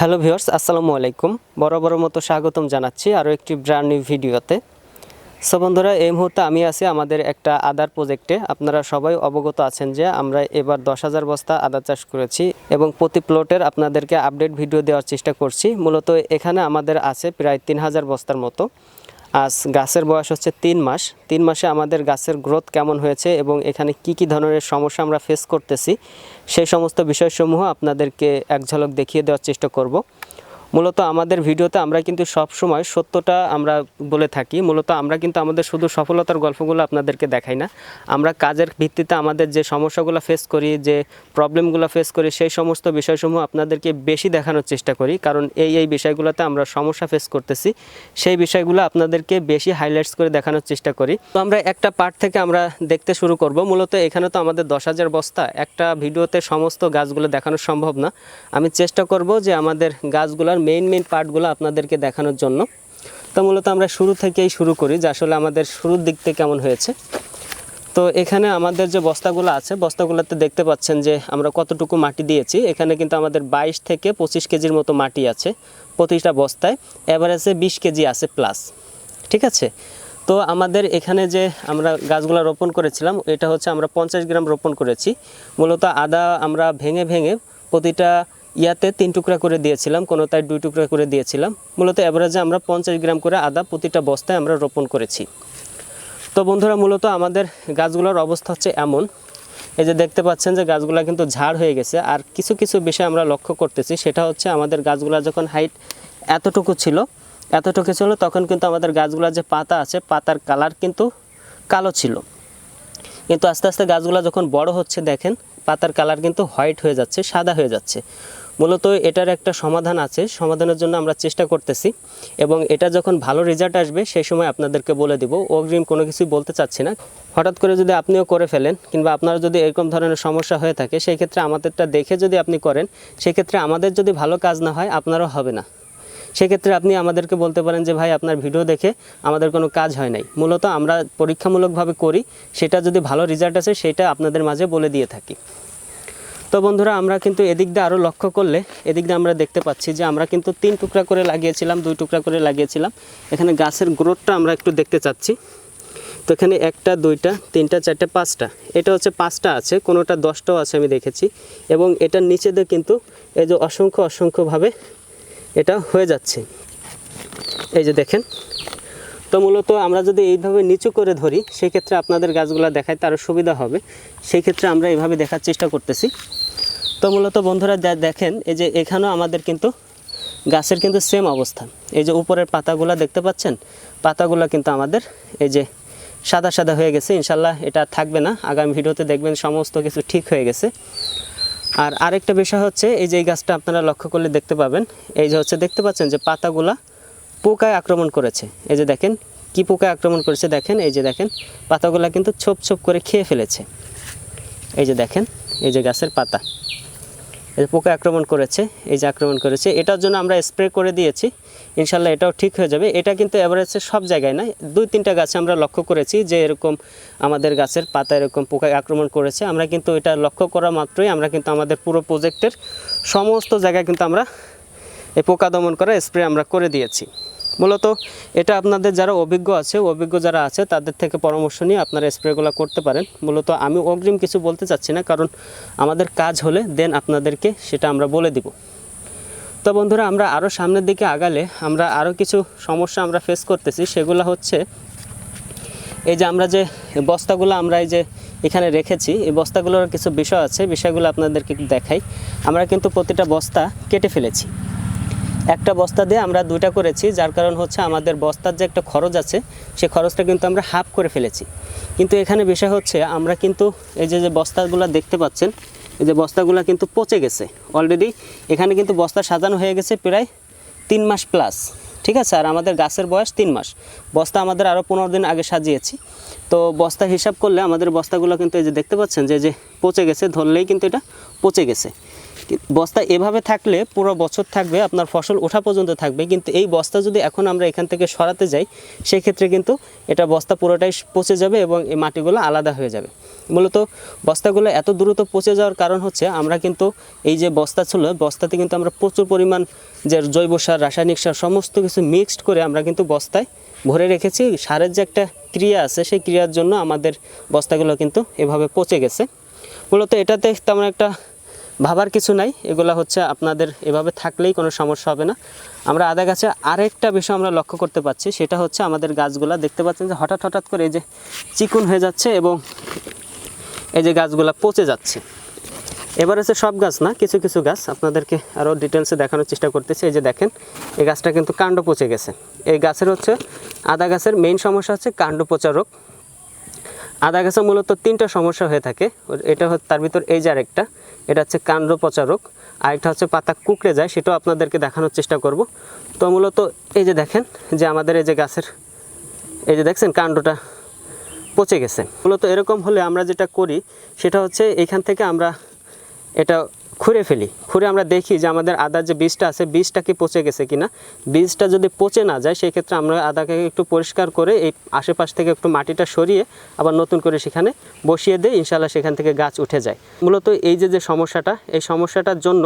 Hello viewers আসসালামু আলাইকুম। বড় মতো স্বাগতম জানাচ্ছি আরও একটি ব্র্যান্ড নিউ ভিডিওতে সো বন্ধুরা, এই মুহূর্তে আমি আছি আমাদের একটা আদার প্রজেক্টে আপনারা সবাই অবগত আছেন যে আমরা এবার দশ হাজার বস্তা আদা চাষ করেছি এবং প্রতি প্লটের আপনাদেরকে আপডেট ভিডিও দেওয়ার চেষ্টা করছি। মূলত এখানে আমাদের আছে প্রায় তিন হাজার বস্তার মতো। আজ গাছের বয়স হচ্ছে তিন মাস। তিন মাসে আমাদের গাছের গ্রোথ কেমন হয়েছে এবং এখানে কি কি ধরনের সমস্যা আমরা ফেস করতেছি, সেই সমস্ত বিষয়সমূহ আপনাদেরকে এক ঝলক দেখিয়ে দেওয়ার চেষ্টা করব। মূলত আমাদের ভিডিওতে আমরা কিন্তু সব সময় সত্যটা আমরা বলে থাকি। মূলত আমরা কিন্তু আমাদের শুধু সফলতার গল্পগুলো আপনাদেরকে দেখাই না। আমরা কাজের ভিত্তিতে আমাদের যে সমস্যাগুলো ফেস করি, যে প্রবলেমগুলো ফেস করি, সেই সমস্ত বিষয়সমূহ আপনাদেরকে বেশি দেখানোর চেষ্টা করি। কারণ এই এই বিষয়গুলোতে আমরা সমস্যা ফেস করতেছি। সেই বিষয়গুলো আপনাদেরকে বেশি হাইলাইটস করে দেখানোর চেষ্টা করি। তো আমরা একটা পার্ট থেকে আমরা দেখতে শুরু করব। মূলত এখানে তো আমাদের দশ হাজার বস্তা। একটা ভিডিওতে সমস্ত গাছগুলো দেখানো সম্ভব না। আমি চেষ্টা করব যে আমাদের গাছগুলোর মেইন মেইন পার্টগুলো আপনাদেরকে দেখানোর জন্য। তো মূলত আমরা শুরু থেকেই শুরু করি যে আসলে আমাদের শুরুর দিক থেকে কেমন হয়েছে। তো এখানে আমাদের যে বস্তাগুলো আছে, বস্তাগুলোতে দেখতে পাচ্ছেন যে আমরা কতটুকু মাটি দিয়েছি। এখানে কিন্তু আমাদের বাইশ থেকে পঁচিশ কেজির মতো মাটি আছে প্রতিটা বস্তায়। এভারেজে বিশ কেজি আছে প্লাস ঠিক আছে? তো আমাদের এখানে যে আমরা গাছগুলো রোপণ করেছিলাম, এটা হচ্ছে আমরা পঞ্চাশ গ্রাম রোপণ করেছি। মূলত আদা আমরা ভেঙে ভেঙে প্রতিটা ইয়াতে তিন টুকরা করে দিয়েছিলাম কোনোটায় দুই টুকরা করে দিয়েছিলাম। মূলত অ্যাভারেজে আমরা পঞ্চাশ গ্রাম করে আদা প্রতিটা বস্তায় আমরা রোপণ করেছি। তো বন্ধুরা, মূলত আমাদের গাছগুলোর অবস্থা হচ্ছে এমন। এই যে দেখতে পাচ্ছেন যে গাছগুলো কিন্তু ঝাড় হয়ে গেছে, আর কিছু কিছু বিষয় আমরা লক্ষ্য করতেছি, সেটা হচ্ছে আমাদের গাছগুলো যখন হাইট এতটুকু ছিল এতটুকু ছিল, তখন কিন্তু আমাদের গাছগুলোর যে পাতা আছে, পাতার কালার কিন্তু কালো ছিল। কিন্তু আস্তে আস্তে গাছগুলো যখন বড় হচ্ছে, দেখেন পাতার কালার কিন্তু হোয়াইট হয়ে যাচ্ছে, সাদা হয়ে যাচ্ছে। মূলত এটার একটা সমাধান আছে, সমাধানের জন্য আমরা চেষ্টা করতেছি এবং এটা যখন ভালো রেজাল্ট আসবে, সেই সময় আপনাদেরকে বলে দিব। অগ্রিম কোনো কিছুই বলতে চাচ্ছি না। হঠাৎ করে যদি আপনিও করে ফেলেন কিংবা আপনার যদি এরকম ধরনের সমস্যা হয়ে থাকে, সেই ক্ষেত্রে আমাদেরটা দেখে যদি আপনি করেন সেক্ষেত্রে আমাদের যদি ভালো কাজ না হয়, আপনারও হবে না। সেক্ষেত্রে আপনি আমাদেরকে বলতে পারেন যে, ভাই, আপনার ভিডিও দেখে আমাদের কোনো কাজ হয় নাই। মূলত আমরা পরীক্ষামূলকভাবে করি, সেটা যদি ভালো রেজাল্ট আসে, সেটা আপনাদের মাঝে বলে দিয়ে থাকি। তো বন্ধুরা, আমরা কিন্তু এদিক দিয়ে আরও লক্ষ্য করলে, এদিক দিয়ে আমরা দেখতে পাচ্ছি যে, আমরা কিন্তু তিন টুকরা করে লাগিয়েছিলাম, দুই টুকরা করে লাগিয়েছিলাম। এখানে গাছের গ্রোথটা আমরা একটু দেখতে চাচ্ছি। তো এখানে একটা, দুইটা, তিনটা, চারটে, পাঁচটা। এটা হচ্ছে পাঁচটা আছে, কোনোটা দশটাও আছে আমি দেখেছি। এবং এটার নিচে দিয়ে কিন্তু এই যে অসংখ্য, অসংখ্যভাবে এটা হয়ে যাচ্ছে। এই যে দেখেন। তো মূলত আমরা যদি এইভাবে নিচু করে ধরি সেই ক্ষেত্রে আপনাদের গাছগুলো দেখায় তারও সুবিধা হবে। সেই ক্ষেত্রে আমরা এইভাবে দেখার চেষ্টা করতেছি। তো মূলত বন্ধুরা দেখেন, এই যে এখানেও আমাদের কিন্তু গাছের কিন্তু সেম অবস্থা। এই যে উপরের পাতাগুলো দেখতে পাচ্ছেন? পাতাগুলো কিন্তু আমাদের এই যে সাদা সাদা হয়ে গেছে। ইনশাল্লাহ এটা থাকবে না। আগামী ভিডিওতে দেখবেন সমস্ত কিছু ঠিক হয়ে গেছে। আর আরেকটা বিষয় হচ্ছে, এই যে এই গাছটা আপনারা লক্ষ্য করলে দেখতে পাবেন, এই যে হচ্ছে দেখতে পাচ্ছেন যে পাতাগুলা পোকায় আক্রমণ করেছে। এই যে দেখেন, কি পোকায় আক্রমণ করেছে দেখেন, এই যে দেখেন, পাতাগুলা কিন্তু ছোপ ছোপ করে খেয়ে ফেলেছে। এই যে দেখেন, এই যে গাছের পাতা। পোকা আক্রমণ করেছে, এই যে আক্রমণ করেছে, এটার জন্য আমরা স্প্রে করে দিয়েছি, ইনশাল্লাহ এটাও ঠিক হয়ে যাবে। এটা কিন্তু অ্যাভারেজে সব জায়গায় নয়, দুই তিনটা গাছে আমরা লক্ষ্য করেছি যে এরকম আমাদের গাছের পাতা এরকম পোকা আক্রমণ করেছে। আমরা কিন্তু এটা লক্ষ্য করা মাত্রই, আমরা কিন্তু আমাদের পুরো প্রজেক্টের সমস্ত জায়গায় কিন্তু আমরা এই পোকা দমন করা স্প্রে আমরা করে দিয়েছি। মূলত এটা আপনাদের যারা অভিজ্ঞ আছে, অভিজ্ঞ যারা আছে, তাদের থেকে পরামর্শ নিয়ে আপনারা স্প্রেগুলো করতে পারেন। মূলত আমি অগ্রিম কিছু বলতে চাচ্ছি না, কারণ আমাদের কাজ হলে দেন আপনাদেরকে সেটা আমরা বলে দিব। তো বন্ধুরা, আমরা আরও সামনের দিকে আগালে আমরা আরও কিছু সমস্যা আমরা ফেস করতেছি, সেগুলো হচ্ছে এই যে আমরা যে বস্তাগুলো আমরা এই যে এখানে রেখেছি, এই বস্তাগুলোর কিছু বিষয় আছে, বিষয়গুলো আপনাদেরকে দেখাই। আমরা কিন্তু প্রতিটা বস্তা কেটে ফেলেছি। একটা বস্তা দিয়ে আমরা দুইটা করেছি, যার কারণ হচ্ছে আমাদের বস্তার যে একটা খরচ আছে সেই খরচটা কিন্তু আমরা হাফ করে ফেলেছি। কিন্তু এখানে বিষয় হচ্ছে, আমরা কিন্তু এই যে যে বস্তাগুলো দেখতে পাচ্ছেন, এই যে বস্তাগুলো কিন্তু পচে গেছে অলরেডি এখানে কিন্তু বস্তা সাজানো হয়ে গেছে প্রায় তিন মাস প্লাস ঠিক আছে? আর আমাদের গাছের বয়স তিন মাস। বস্তা আমাদের আরও পনেরো দিন আগে সাজিয়েছি। তো বস্তা হিসাব করলে আমাদের বস্তাগুলো কিন্তু এই যে দেখতে পাচ্ছেন যে যে পচে গেছে, ধরলেই কিন্তু এটা পচে গেছে। বস্তা এভাবে থাকলে পুরো বছর থাকবে, আপনার ফসল ওঠা পর্যন্ত থাকবে। কিন্তু এই বস্তা যদি এখন আমরা এখান থেকে সরাতে যাই, সেক্ষেত্রে কিন্তু এটা বস্তা পুরোটাই পচে যাবে এবং এই মাটিগুলো আলাদা হয়ে যাবে। মূলত বস্তাগুলো এত দ্রুত পচে যাওয়ার কারণ হচ্ছে, আমরা কিন্তু এই যে বস্তা ছিল, বস্তাতে কিন্তু আমরা প্রচুর পরিমাণ যে জৈব সার, রাসায়নিক সার, সমস্ত কিছু মিক্সড করে আমরা কিন্তু বস্তায় ভরে রেখেছি। সারের যে একটা ক্রিয়া আছে, সেই ক্রিয়ার জন্য আমাদের বস্তাগুলো কিন্তু এভাবে পচে গেছে। মূলত এটাতে তেমন একটা ভাবার কিছু নাই, এগুলো হচ্ছে আপনাদের এভাবে থাকলেই কোনো সমস্যা হবে না। আমরা আদা গাছে আরেকটা বিষয় আমরা লক্ষ্য করতে পারছি, সেটা হচ্ছে আমাদের গাছগুলা। দেখতে পাচ্ছেন যে হঠাৎ হঠাৎ করে এই যে চিকুন হয়ে যাচ্ছে এবং এই যে গাছগুলা পচে যাচ্ছে। এবার হচ্ছে সব গাছ না, কিছু কিছু গাছ আপনাদেরকে আরও ডিটেলসে দেখানোর চেষ্টা করতেছি। এই যে দেখেন, এই গাছটা কিন্তু কাণ্ড পচে গেছে। এই গাছের হচ্ছে, আদা গাছের মেইন সমস্যা হচ্ছে কাণ্ড পচা রোগ। আদা গাছে মূলত তিনটা সমস্যা হয়ে থাকে। এটা তার ভিতর এই যে আরেকটা এটা হচ্ছে কাণ্ড পচা রোগ আরেকটা হচ্ছে পাতা কুকড়ে যায়, সেটাও আপনাদেরকে দেখানোর চেষ্টা করব। তো মূলত এই যে দেখেন যে আমাদের এই যে গাছের, এই যে দেখছেন কাণ্ডটা পচে গেছে। মূলত এরকম হলে আমরা যেটা করি, সেটা হচ্ছে এখান থেকে আমরা এটা খুঁড়ে ফেলি, খুঁড়ে আমরা দেখি যে আমাদের আদার যে বীজটা আছে, বীজটা কি পচে গেছে কিনা। বীজটা যদি পচে না যায়, সেই ক্ষেত্রে আমরা আদাকে একটু পরিষ্কার করে এই আশেপাশ থেকে একটু মাটিটা সরিয়ে আবার নতুন করে সেখানে বসিয়ে দিই ইনশাল্লাহ সেখান থেকে গাছ উঠে যায়। মূলত এই যে যে সমস্যাটা, এই সমস্যাটার জন্য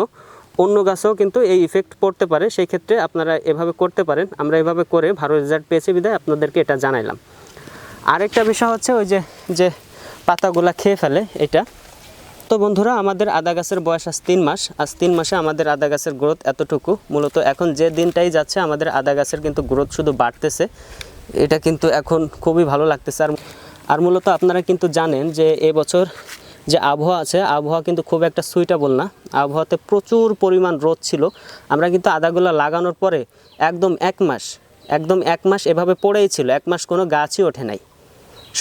অন্য গাছেও কিন্তু এই ইফেক্ট পড়তে পারে। সেই ক্ষেত্রে আপনারা এভাবে করতে পারেন। আমরা এভাবে করে ভালো রেজাল্ট পেয়েছি বিধায় আপনাদেরকে এটা জানাইলাম। আরেকটা বিষয় হচ্ছে ওই যে যে পাতাগুলা খেয়ে ফেলে, এটা তো বন্ধুরা, আমাদের আদা গাছের বয়স আজ তিন মাস। আজ তিন মাসে আমাদের আদা গাছের গ্রোথ এতটুকু। মূলত এখন যে দিনটাই যাচ্ছে, আমাদের আদা গাছের কিন্তু গ্রোথ শুধু বাড়তেছে। এটা কিন্তু এখন খুবই ভালো লাগতেছে। আর আর মূলত আপনারা কিন্তু জানেন যে এবছর যে আবহাওয়া আছে, আবহাওয়া কিন্তু খুব একটা সুইটেবল না। আবহাওয়াতে প্রচুর পরিমাণ রোদ ছিল। আমরা কিন্তু আদাগুলো লাগানোর পরে একদম এক মাস, একদম এক মাস এভাবে পড়েই ছিল। এক মাস কোনো গাছই ওঠে নাই।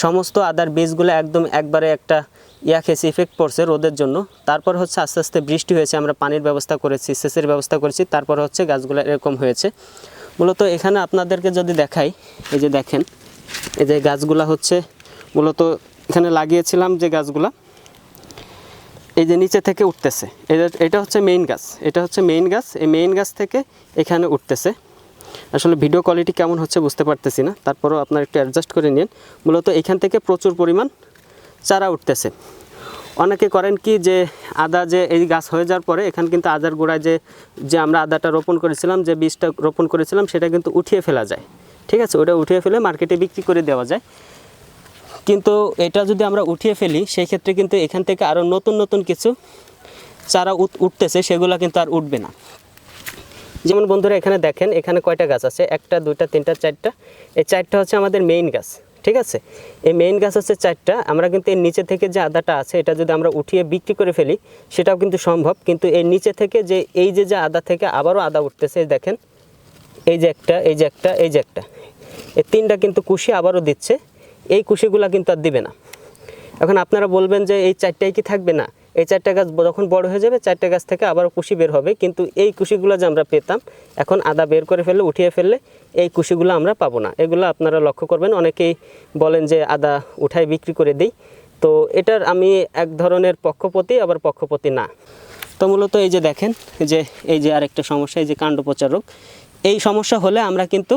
সমস্ত আদার বীজগুলো একদম একবারে একটা ইয়া খেয়েছে ইফেক্ট পড়ছে রোদের জন্য। তারপর হচ্ছে আস্তে আস্তে বৃষ্টি হয়েছে, আমরা পানির ব্যবস্থা করেছি, সেচের ব্যবস্থা করেছি, তারপর হচ্ছে গাছগুলো এরকম হয়েছে। মূলত এখানে আপনাদেরকে যদি দেখাই, এই যে দেখেন, এই যে গাছগুলা হচ্ছে, মূলত এখানে লাগিয়েছিলাম যে গাছগুলা, এই যে নিচে থেকে উঠতেছে। এটা হচ্ছে মেইন গাছ, এটা হচ্ছে মেইন গাছ, এই মেইন গাছ থেকে এখানে উঠতেছে। আসলে ভিডিও কোয়ালিটি কেমন হচ্ছে বুঝতে পারতেছি না, তারপরও আপনারা একটু অ্যাডজাস্ট করে নিন। মূলত এখান থেকে প্রচুর পরিমাণ চারা উঠতেছে। অনেকে করেন কি যে আদা যে এই গাছ হয়ে যাওয়ার পরে এখান কিন্তু আদার গোড়ায় যে যে আমরা আদাটা রোপণ করেছিলাম, যে বীজটা রোপণ করেছিলাম, সেটা কিন্তু উঠিয়ে ফেলা যায়। ঠিক আছে? ওটা উঠিয়ে ফেলে মার্কেটে বিক্রি করে দেওয়া যায়। কিন্তু এটা যদি আমরা উঠিয়ে ফেলি, সেই ক্ষেত্রে কিন্তু এখান থেকে আরও নতুন নতুন কিছু চারা উঠ- উঠতেছে, সেগুলো কিন্তু আর উঠবে না। যেমন বন্ধুরা এখানে দেখেন, এখানে কয়টা গাছ আছে? একটা, দুইটা, তিনটা, চারটা। এই চারটা হচ্ছে আমাদের মেইন গাছ। ঠিক আছে? এই মেইন গাছ হচ্ছে চারটা। আমরা কিন্তু এর নিচে থেকে যে আদাটা আছে, এটা যদি আমরা উঠিয়ে বিক্রি করে ফেলি, সেটাও কিন্তু সম্ভব। কিন্তু এর নিচে থেকে যে, এই যে যে আদা থেকে আবারও আদা উঠতেছে দেখেন। এই যে একটা, এই যে একটা, এই যে একটা। এই তিনটা কিন্তু কুশি আবারও দিচ্ছে। এই কুশিগুলা কিন্তু আর দিবে না। এখন আপনারা বলবেন যে, এই চারটাই কি থাকবে না? এই চারটা গাছ যখন বড় হয়ে যাবে, চারটা গাছ থেকে আবারও কুশি বের হবে। কিন্তু এই কুশিগুলো যে আমরা পেতাম, এখন আদা বের করে ফেললে, উঠিয়ে ফেললে এই কুশিগুলো আমরা পাবো না। এগুলো আপনারা লক্ষ্য করবেন। অনেকেই বলেন যে আদা উঠাই বিক্রি করে দিই। তো এটার আমি এক ধরনের পক্ষপতি, আবার পক্ষপতি না। তো মূলত এই যে দেখেন যে, এই যে আরেকটা সমস্যা, এই যে কাণ্ডপচার রোগ। এই সমস্যা হলে আমরা কিন্তু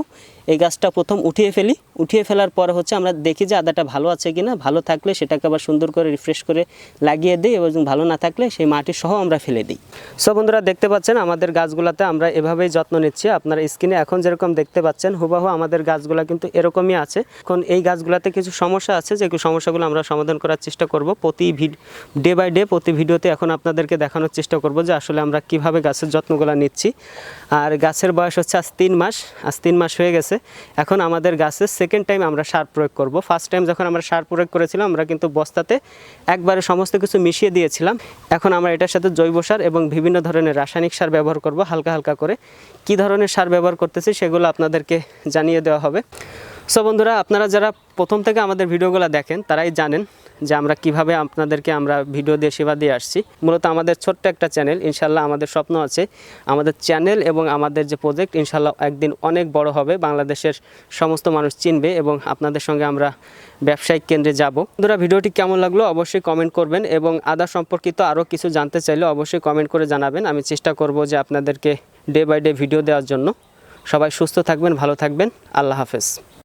এই গাছটা প্রথম উঠিয়ে ফেলি। উঠিয়ে ফেলার পর হচ্ছে আমরা দেখি যে আদাটা ভালো আছে কি না ভালো থাকলে সেটাকে আবার সুন্দর করে রিফ্রেশ করে লাগিয়ে দিই এবং ভালো না থাকলে সেই মাটি সহ আমরা ফেলে দিই। সো বন্ধুরা, দেখতে পাচ্ছেন আমাদের গাছগুলোতে আমরা এভাবেই যত্ন নিচ্ছি। আপনারা স্ক্রিনে এখন যেরকম দেখতে পাচ্ছেন, হুবাহু আমাদের গাছগুলো কিন্তু এরকমই আছে। এখন এই গাছগুলোতে কিছু সমস্যা আছে, যে সমস্যাগুলো আমরা সমাধান করার চেষ্টা করব। প্রতি ডে বাই ডে প্রতি ভিডিওতে এখন আপনাদেরকে দেখানোর চেষ্টা করব যে আসলে আমরা কীভাবে গাছের যত্নগুলো নিচ্ছি। আর গাছের বয়স হচ্ছে আজ তিন মাস। আজ তিন মাস হয়ে গেছে। এখন আমাদের গাছে সেকেন্ড টাইম আমরা সার প্রয়োগ করব। ফার্স্ট টাইম যখন আমরা সার প্রয়োগ করেছিলাম, আমরা কিন্তু বস্তাতে একবারে সমস্ত কিছু মিশিয়ে দিয়েছিলাম। এখন আমরা এটার সাথে জৈব সার এবং বিভিন্ন ধরনের রাসায়নিক সার ব্যবহার করব, হালকা হালকা করে। কি ধরনের সার ব্যবহার করতেছি সেগুলো আপনাদেরকে জানিয়ে দেওয়া হবে। সো বন্ধুরা, আপনারা যারা প্রথম থেকে আমাদের ভিডিওগুলো দেখেন, তারাই জানেন যে আমরা কীভাবে আপনাদেরকে আমরা ভিডিও দিয়ে সেবা দিয়ে আসছি। মূলত আমাদের ছোট্ট একটা চ্যানেল, ইনশাল্লাহ আমাদের স্বপ্ন আছে আমাদের চ্যানেল এবং আমাদের যে প্রজেক্ট ইনশাল্লাহ একদিন অনেক বড় হবে, বাংলাদেশের সমস্ত মানুষ চিনবে এবং আপনাদের সঙ্গে আমরা ব্যবসায়িক কেন্দ্রে যাব। বন্ধুরা, ভিডিওটি কেমন লাগল অবশ্যই কমেন্ট করবেন এবং আদা সম্পর্কিত আরও কিছু জানতে চাইলে অবশ্যই কমেন্ট করে জানাবেন। আমি চেষ্টা করব যে আপনাদেরকে ডে বাই ডে ভিডিও দেওয়ার জন্য। সবাই সুস্থ থাকবেন, ভালো থাকবেন। আল্লাহ হাফেজ।